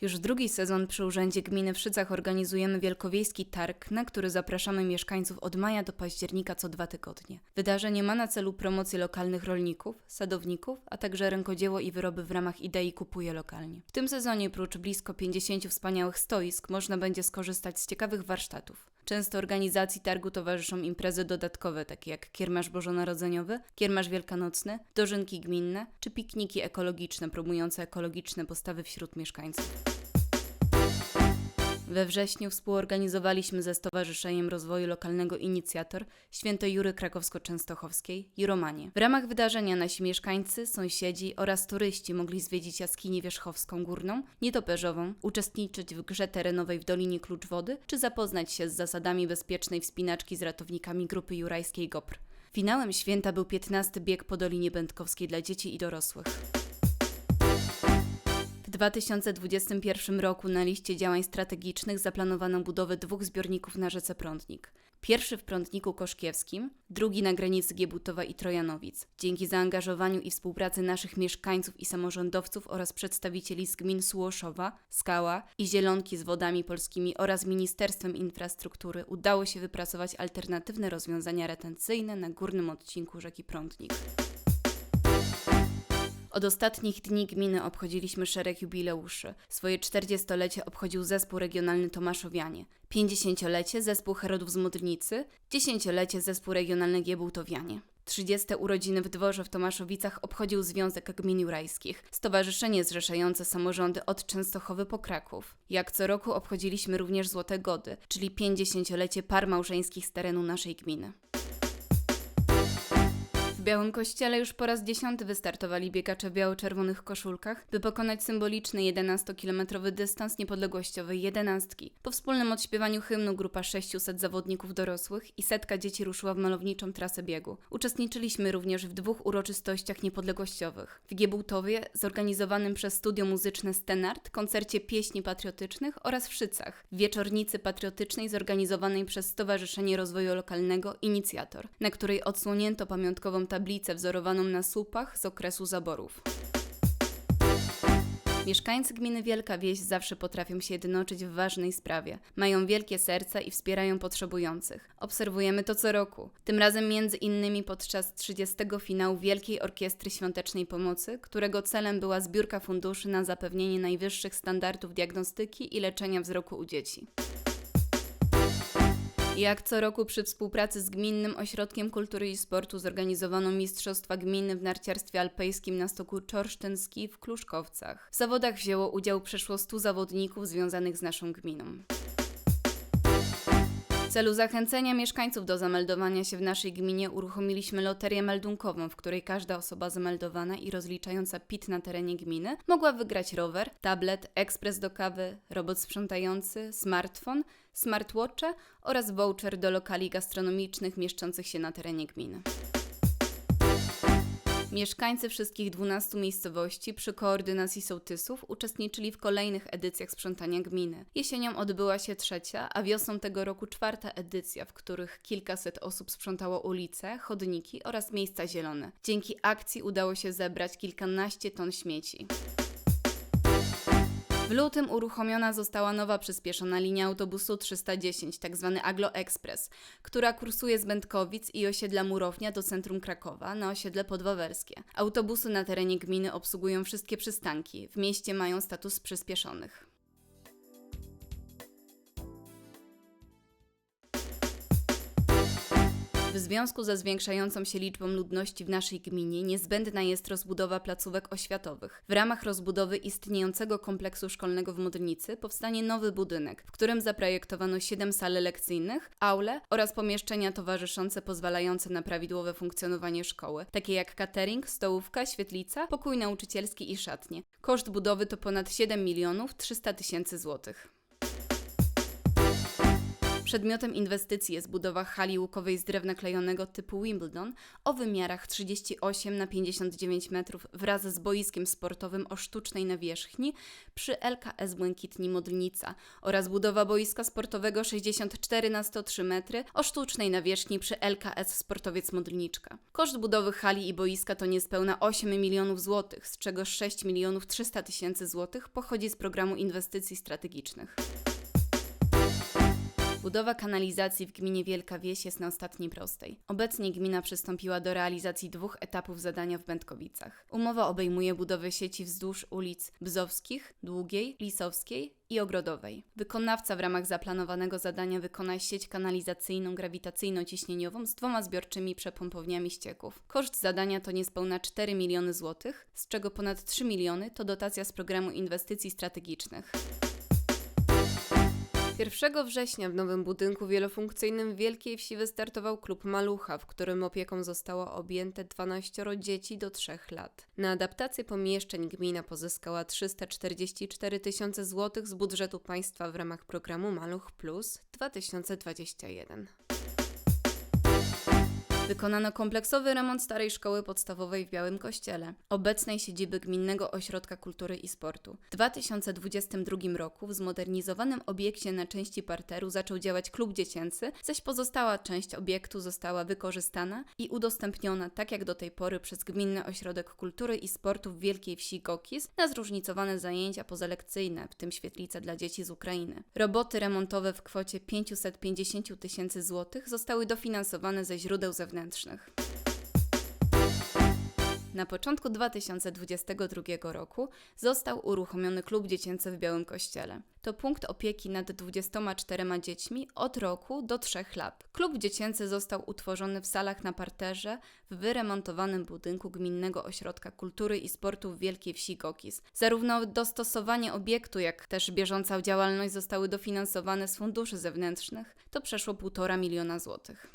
Już drugi sezon przy Urzędzie Gminy w Szycach organizujemy wielkowiejski targ, na który zapraszamy mieszkańców od maja do października co dwa tygodnie. Wydarzenie ma na celu promocję lokalnych rolników, sadowników, a także rękodzieło i wyroby w ramach idei Kupuje Lokalnie. W tym sezonie prócz blisko 50 wspaniałych stoisk można będzie skorzystać z ciekawych warsztatów. Często organizacji targu towarzyszą imprezy dodatkowe, takie jak kiermasz bożonarodzeniowy, kiermasz wielkanocny, dożynki gminne czy pikniki ekologiczne promujące ekologiczne postawy wśród mieszkańców. We wrześniu współorganizowaliśmy ze Stowarzyszeniem Rozwoju Lokalnego Inicjator Święto Jury Krakowsko-Częstochowskiej Juromanie. W ramach wydarzenia nasi mieszkańcy, sąsiedzi oraz turyści mogli zwiedzić jaskinię wierzchowską górną, nietoperzową, uczestniczyć w grze terenowej w Dolinie Klucz Wody, czy zapoznać się z zasadami bezpiecznej wspinaczki z ratownikami grupy jurajskiej GOPR. Finałem święta był 15 bieg po Dolinie Będkowskiej dla dzieci i dorosłych. W 2021 roku na liście działań strategicznych zaplanowano budowę dwóch zbiorników na rzece Prądnik. Pierwszy w Prądniku Koszkiewskim, drugi na granicy Giebutowa i Trojanowic. Dzięki zaangażowaniu i współpracy naszych mieszkańców i samorządowców oraz przedstawicieli z gmin Sułoszowa, Skała i Zielonki z Wodami Polskimi oraz Ministerstwem Infrastruktury udało się wypracować alternatywne rozwiązania retencyjne na górnym odcinku rzeki Prądnik. Od ostatnich dni gminy obchodziliśmy szereg jubileuszy. Swoje 40-lecie obchodził zespół regionalny Tomaszowianie, 50-lecie zespół Herodów z Modlnicy, 10-lecie zespół regionalny Giebułtowianie. 30. urodziny w dworze w Tomaszowicach obchodził Związek Gmin Jurajskich, stowarzyszenie zrzeszające samorządy od Częstochowy po Kraków. Jak co roku obchodziliśmy również Złote Gody, czyli 50-lecie par małżeńskich z terenu naszej gminy. W Białym Kościele już po raz dziesiąty wystartowali biegacze w biało-czerwonych koszulkach, by pokonać symboliczny 11-kilometrowy dystans niepodległościowej jedenastki. Po wspólnym odśpiewaniu hymnu grupa 600 zawodników dorosłych i setka dzieci ruszyła w malowniczą trasę biegu. Uczestniczyliśmy również w dwóch uroczystościach niepodległościowych. W Giebułtowie, zorganizowanym przez studio muzyczne Stenart, koncercie pieśni patriotycznych oraz w Szycach, wieczornicy patriotycznej zorganizowanej przez Stowarzyszenie Rozwoju Lokalnego Inicjator, na której odsłonięto pamiątkową tablicę wzorowaną na słupach z okresu zaborów. Mieszkańcy gminy Wielka Wieś zawsze potrafią się jednoczyć w ważnej sprawie. Mają wielkie serca i wspierają potrzebujących. Obserwujemy to co roku. Tym razem między innymi podczas 30. finału Wielkiej Orkiestry Świątecznej Pomocy, którego celem była zbiórka funduszy na zapewnienie najwyższych standardów diagnostyki i leczenia wzroku u dzieci. Jak co roku przy współpracy z Gminnym Ośrodkiem Kultury i Sportu zorganizowano Mistrzostwa Gminy w narciarstwie alpejskim na stoku Czorsztynski w Kluszkowcach. W zawodach wzięło udział przeszło 100 zawodników związanych z naszą gminą. W celu zachęcenia mieszkańców do zameldowania się w naszej gminie uruchomiliśmy loterię meldunkową, w której każda osoba zameldowana i rozliczająca PIT na terenie gminy mogła wygrać rower, tablet, ekspres do kawy, robot sprzątający, smartfon, smartwatche oraz voucher do lokali gastronomicznych mieszczących się na terenie gminy. Mieszkańcy wszystkich 12 miejscowości przy koordynacji sołtysów uczestniczyli w kolejnych edycjach sprzątania gminy. Jesienią odbyła się trzecia, a wiosną tego roku czwarta edycja, w których kilkaset osób sprzątało ulice, chodniki oraz miejsca zielone. Dzięki akcji udało się zebrać kilkanaście ton śmieci. W lutym uruchomiona została nowa przyspieszona linia autobusu 310, tzw. Tak Aglo Express, która kursuje z Będkowic i osiedla Murownia do centrum Krakowa na osiedle podwawerskie. Autobusy na terenie gminy obsługują wszystkie przystanki. W mieście mają status przyspieszonych. W związku ze zwiększającą się liczbą ludności w naszej gminie niezbędna jest rozbudowa placówek oświatowych. W ramach rozbudowy istniejącego kompleksu szkolnego w Modlnicy powstanie nowy budynek, w którym zaprojektowano 7 sal lekcyjnych, aule oraz pomieszczenia towarzyszące pozwalające na prawidłowe funkcjonowanie szkoły, takie jak catering, stołówka, świetlica, pokój nauczycielski i szatnie. Koszt budowy to ponad 7 milionów 300 tysięcy złotych. Przedmiotem inwestycji jest budowa hali łukowej z drewna klejonego typu Wimbledon o wymiarach 38 na 59 metrów wraz z boiskiem sportowym o sztucznej nawierzchni przy LKS Błękitni Modlnica oraz budowa boiska sportowego 64 na 103 metry o sztucznej nawierzchni przy LKS Sportowiec Modlniczka. Koszt budowy hali i boiska to niespełna 8 milionów złotych, z czego 6 milionów 300 tysięcy złotych pochodzi z programu inwestycji strategicznych. Budowa kanalizacji w gminie Wielka Wieś jest na ostatniej prostej. Obecnie gmina przystąpiła do realizacji dwóch etapów zadania w Będkowicach. Umowa obejmuje budowę sieci wzdłuż ulic Bzowskich, Długiej, Lisowskiej i Ogrodowej. Wykonawca w ramach zaplanowanego zadania wykona sieć kanalizacyjną grawitacyjno-ciśnieniową z dwoma zbiorczymi przepompowniami ścieków. Koszt zadania to niespełna 4 miliony złotych, z czego ponad 3 miliony to dotacja z programu inwestycji strategicznych. 1 września w nowym budynku wielofunkcyjnym w Wielkiej Wsi wystartował klub Malucha, w którym opieką zostało objęte 12 dzieci do 3 lat. Na adaptację pomieszczeń gmina pozyskała 344 tysiące złotych z budżetu państwa w ramach programu Maluch Plus 2021. Wykonano kompleksowy remont starej szkoły podstawowej w Białym Kościele, obecnej siedziby Gminnego Ośrodka Kultury i Sportu. W 2022 roku w zmodernizowanym obiekcie na części parteru zaczął działać klub dziecięcy, zaś pozostała część obiektu została wykorzystana i udostępniona tak jak do tej pory przez Gminny Ośrodek Kultury i Sportu w Wielkiej Wsi Gokis na zróżnicowane zajęcia pozalekcyjne, w tym świetlice dla dzieci z Ukrainy. Roboty remontowe w kwocie 550 tysięcy złotych zostały dofinansowane ze źródeł zewnętrznych Na początku 2022 roku został uruchomiony klub dziecięcy w Białym Kościele. To punkt opieki nad 24 dziećmi od roku do 3 lat. Klub dziecięcy został utworzony w salach na parterze w wyremontowanym budynku Gminnego Ośrodka Kultury i Sportu w Wielkiej Wsi Gokis. Zarówno dostosowanie obiektu, jak też bieżąca działalność zostały dofinansowane z funduszy zewnętrznych. To przeszło 1,5 miliona złotych.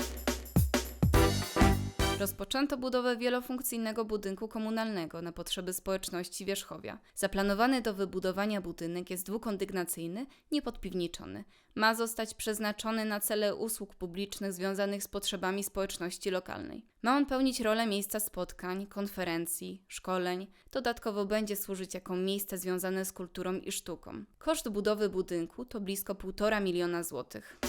Rozpoczęto budowę wielofunkcyjnego budynku komunalnego na potrzeby społeczności Wierzchowia. Zaplanowany do wybudowania budynek jest dwukondygnacyjny, niepodpiwniczony. Ma zostać przeznaczony na cele usług publicznych związanych z potrzebami społeczności lokalnej. Ma on pełnić rolę miejsca spotkań, konferencji, szkoleń. Dodatkowo będzie służyć jako miejsce związane z kulturą i sztuką. Koszt budowy budynku to blisko 1,5 miliona złotych.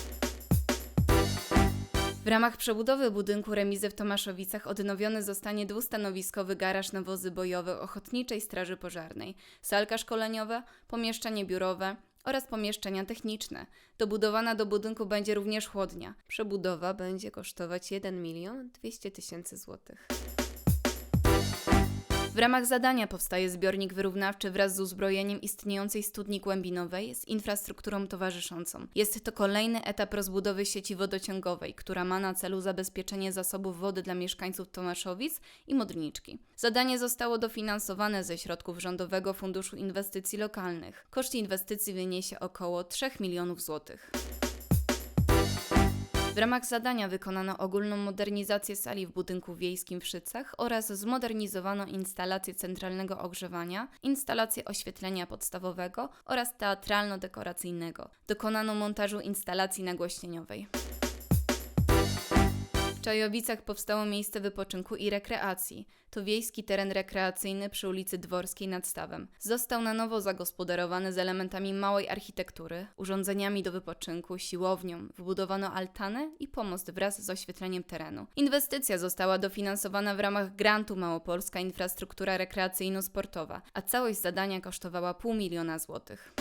W ramach przebudowy budynku remizy w Tomaszowicach odnowiony zostanie dwustanowiskowy garaż na wozy bojowe Ochotniczej Straży Pożarnej, salka szkoleniowa, pomieszczenie biurowe oraz pomieszczenia techniczne. Dobudowana do budynku będzie również chłodnia. Przebudowa będzie kosztować 1 milion 200 tysięcy złotych. W ramach zadania powstaje zbiornik wyrównawczy wraz z uzbrojeniem istniejącej studni głębinowej z infrastrukturą towarzyszącą. Jest to kolejny etap rozbudowy sieci wodociągowej, która ma na celu zabezpieczenie zasobów wody dla mieszkańców Tomaszowic i Modrniczki. Zadanie zostało dofinansowane ze środków Rządowego Funduszu Inwestycji Lokalnych. Koszt inwestycji wyniesie około 3 milionów złotych. W ramach zadania wykonano ogólną modernizację sali w budynku wiejskim w Szycach oraz zmodernizowano instalację centralnego ogrzewania, instalację oświetlenia podstawowego oraz teatralno-dekoracyjnego. Dokonano montażu instalacji nagłośnieniowej. Czajowicach powstało miejsce wypoczynku i rekreacji. To wiejski teren rekreacyjny przy ulicy Dworskiej nad Stawem. Został na nowo zagospodarowany z elementami małej architektury, urządzeniami do wypoczynku, siłownią, wbudowano altanę i pomost wraz z oświetleniem terenu. Inwestycja została dofinansowana w ramach grantu Małopolska Infrastruktura Rekreacyjno-Sportowa, a całość zadania kosztowała pół miliona złotych.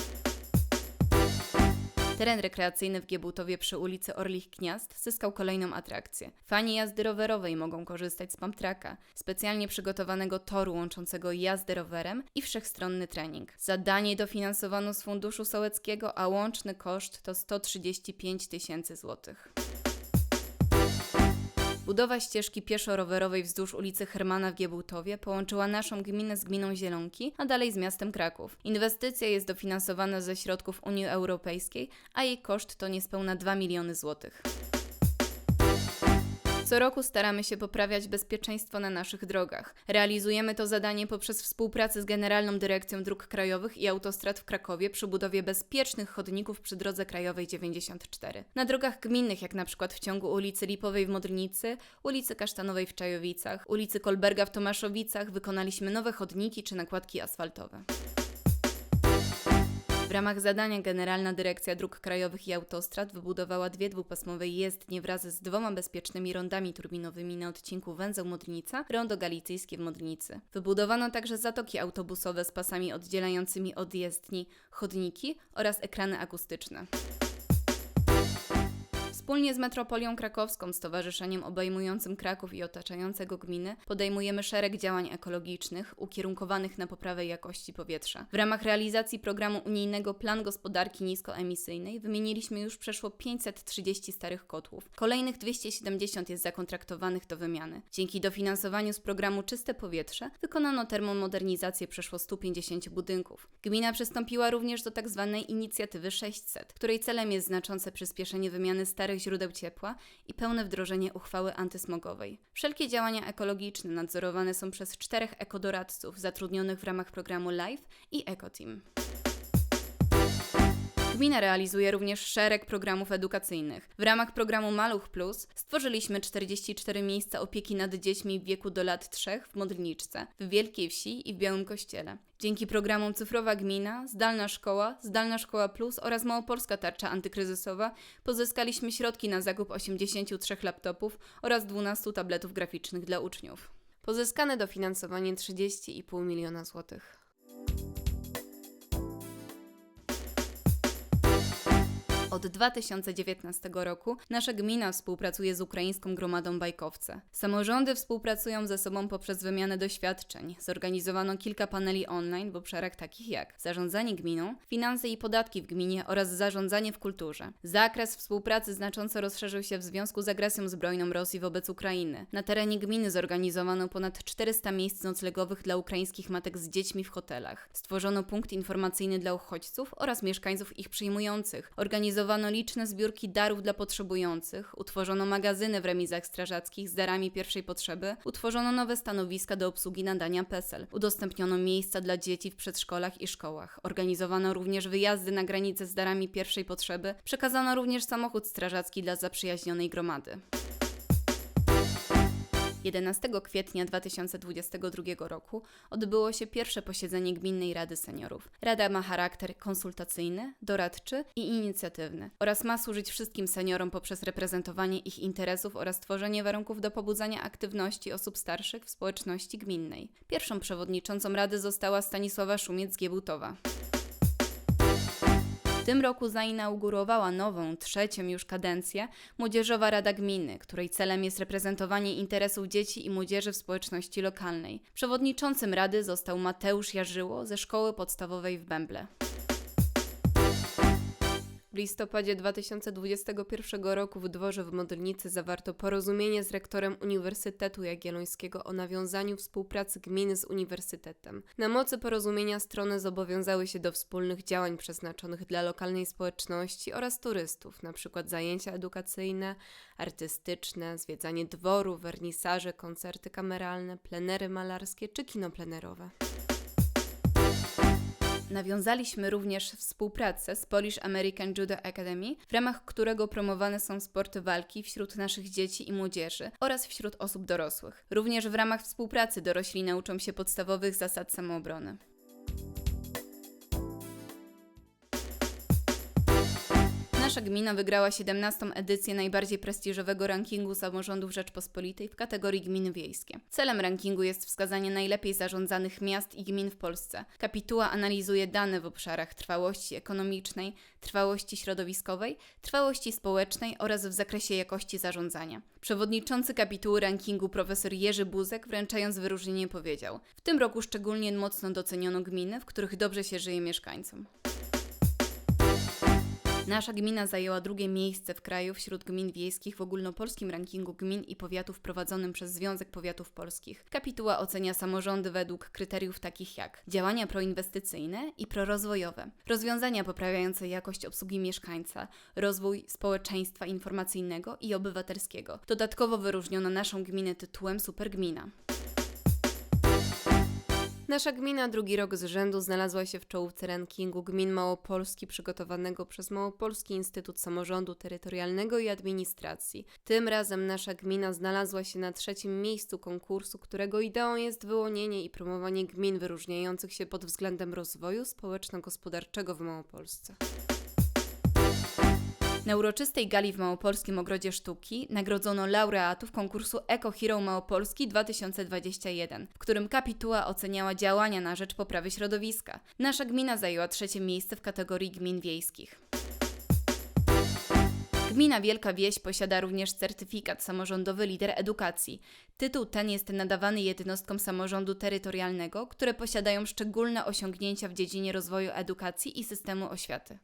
Teren rekreacyjny w Giebutowie przy ulicy Orlich Gniazd zyskał kolejną atrakcję. Fani jazdy rowerowej mogą korzystać z Pamtraka, specjalnie przygotowanego toru łączącego jazdę rowerem i wszechstronny trening. Zadanie dofinansowano z Funduszu Sołeckiego, a łączny koszt to 135 tysięcy złotych. Budowa ścieżki pieszo-rowerowej wzdłuż ulicy Hermana w Giebułtowie połączyła naszą gminę z gminą Zielonki, a dalej z miastem Kraków. Inwestycja jest dofinansowana ze środków Unii Europejskiej, a jej koszt to niespełna 2 miliony złotych. Co roku staramy się poprawiać bezpieczeństwo na naszych drogach. Realizujemy to zadanie poprzez współpracę z Generalną Dyrekcją Dróg Krajowych i Autostrad w Krakowie przy budowie bezpiecznych chodników przy drodze krajowej 94. Na drogach gminnych, jak na przykład w ciągu ulicy Lipowej w Modrnicy, ulicy Kasztanowej w Czajowicach, ulicy Kolberga w Tomaszowicach wykonaliśmy nowe chodniki czy nakładki asfaltowe. Ramach zadania Generalna Dyrekcja Dróg Krajowych i Autostrad wybudowała dwie dwupasmowe jezdnie wraz z dwoma bezpiecznymi rondami turbinowymi na odcinku węzeł Modrnica, rondo galicyjskie w Modrnicy. Wybudowano także zatoki autobusowe z pasami oddzielającymi od jezdni, chodniki oraz ekrany akustyczne. Wspólnie z Metropolią Krakowską, stowarzyszeniem obejmującym Kraków i otaczające go gminy, podejmujemy szereg działań ekologicznych ukierunkowanych na poprawę jakości powietrza. W ramach realizacji programu unijnego Plan Gospodarki Niskoemisyjnej wymieniliśmy już przeszło 530 starych kotłów. Kolejnych 270 jest zakontraktowanych do wymiany. Dzięki dofinansowaniu z programu Czyste Powietrze wykonano termomodernizację przeszło 150 budynków. Gmina przystąpiła również do tzw. inicjatywy 600, której celem jest znaczące przyspieszenie wymiany starych źródeł ciepła i pełne wdrożenie uchwały antysmogowej. Wszelkie działania ekologiczne nadzorowane są przez czterech ekodoradców zatrudnionych w ramach programu LIFE i EcoTeam. Gmina realizuje również szereg programów edukacyjnych. W ramach programu Maluch Plus stworzyliśmy 44 miejsca opieki nad dziećmi w wieku do lat 3 w Modlniczce, w Wielkiej Wsi i w Białym Kościele. Dzięki programom Cyfrowa Gmina, Zdalna Szkoła, Zdalna Szkoła Plus oraz Małopolska Tarcza Antykryzysowa pozyskaliśmy środki na zakup 83 laptopów oraz 12 tabletów graficznych dla uczniów. Pozyskane dofinansowanie 30,5 miliona złotych. Od 2019 roku nasza gmina współpracuje z ukraińską gromadą Bajkowce. Samorządy współpracują ze sobą poprzez wymianę doświadczeń. Zorganizowano kilka paneli online w obszarach takich jak zarządzanie gminą, finanse i podatki w gminie oraz zarządzanie w kulturze. Zakres współpracy znacząco rozszerzył się w związku z agresją zbrojną Rosji wobec Ukrainy. Na terenie gminy zorganizowano ponad 400 miejsc noclegowych dla ukraińskich matek z dziećmi w hotelach. Stworzono punkt informacyjny dla uchodźców oraz mieszkańców ich przyjmujących. Organizowano Organizowano liczne zbiórki darów dla potrzebujących, utworzono magazyny w remizach strażackich z darami pierwszej potrzeby, utworzono nowe stanowiska do obsługi nadania PESEL, udostępniono miejsca dla dzieci w przedszkolach i szkołach, organizowano również wyjazdy na granicę z darami pierwszej potrzeby, przekazano również samochód strażacki dla zaprzyjaźnionej gromady. 11 kwietnia 2022 roku odbyło się pierwsze posiedzenie Gminnej Rady Seniorów. Rada ma charakter konsultacyjny, doradczy i inicjatywny oraz ma służyć wszystkim seniorom poprzez reprezentowanie ich interesów oraz tworzenie warunków do pobudzania aktywności osób starszych w społeczności gminnej. Pierwszą przewodniczącą Rady została Stanisława Szumiec-Giebutowa. W tym roku zainaugurowała nową, trzecią już kadencję Młodzieżowa Rada Gminy, której celem jest reprezentowanie interesów dzieci i młodzieży w społeczności lokalnej. Przewodniczącym Rady został Mateusz Jarzyło ze Szkoły Podstawowej w Bęble. W listopadzie 2021 roku w dworze w Modlnicy zawarto porozumienie z rektorem Uniwersytetu Jagiellońskiego o nawiązaniu współpracy gminy z uniwersytetem. Na mocy porozumienia strony zobowiązały się do wspólnych działań przeznaczonych dla lokalnej społeczności oraz turystów, np. zajęcia edukacyjne, artystyczne, zwiedzanie dworu, wernisaże, koncerty kameralne, plenery malarskie czy kino plenerowe. Nawiązaliśmy również współpracę z Polish American Judo Academy, w ramach którego promowane są sporty walki wśród naszych dzieci i młodzieży oraz wśród osób dorosłych. Również w ramach współpracy dorośli nauczą się podstawowych zasad samoobrony. Nasza gmina wygrała 17. edycję najbardziej prestiżowego rankingu samorządów Rzeczpospolitej w kategorii gminy wiejskie. Celem rankingu jest wskazanie najlepiej zarządzanych miast i gmin w Polsce. Kapituła analizuje dane w obszarach trwałości ekonomicznej, trwałości środowiskowej, trwałości społecznej oraz w zakresie jakości zarządzania. Przewodniczący kapituły rankingu profesor Jerzy Buzek wręczając wyróżnienie powiedział: W tym roku szczególnie mocno doceniono gminy, w których dobrze się żyje mieszkańcom. Nasza gmina zajęła drugie miejsce w kraju wśród gmin wiejskich w ogólnopolskim rankingu gmin i powiatów prowadzonym przez Związek Powiatów Polskich. Kapituła ocenia samorządy według kryteriów takich jak działania proinwestycyjne i prorozwojowe, rozwiązania poprawiające jakość obsługi mieszkańca, rozwój społeczeństwa informacyjnego i obywatelskiego. Dodatkowo wyróżniono naszą gminę tytułem Supergmina. Nasza gmina drugi rok z rzędu znalazła się w czołówce rankingu gmin Małopolski przygotowanego przez Małopolski Instytut Samorządu Terytorialnego i Administracji. Tym razem nasza gmina znalazła się na trzecim miejscu konkursu, którego ideą jest wyłonienie i promowanie gmin wyróżniających się pod względem rozwoju społeczno-gospodarczego w Małopolsce. Na uroczystej gali w Małopolskim Ogrodzie Sztuki nagrodzono laureatów konkursu Eco Hero Małopolski 2021, w którym kapituła oceniała działania na rzecz poprawy środowiska. Nasza gmina zajęła trzecie miejsce w kategorii gmin wiejskich. Gmina Wielka Wieś posiada również certyfikat samorządowy lider edukacji. Tytuł ten jest nadawany jednostkom samorządu terytorialnego, które posiadają szczególne osiągnięcia w dziedzinie rozwoju edukacji i systemu oświaty.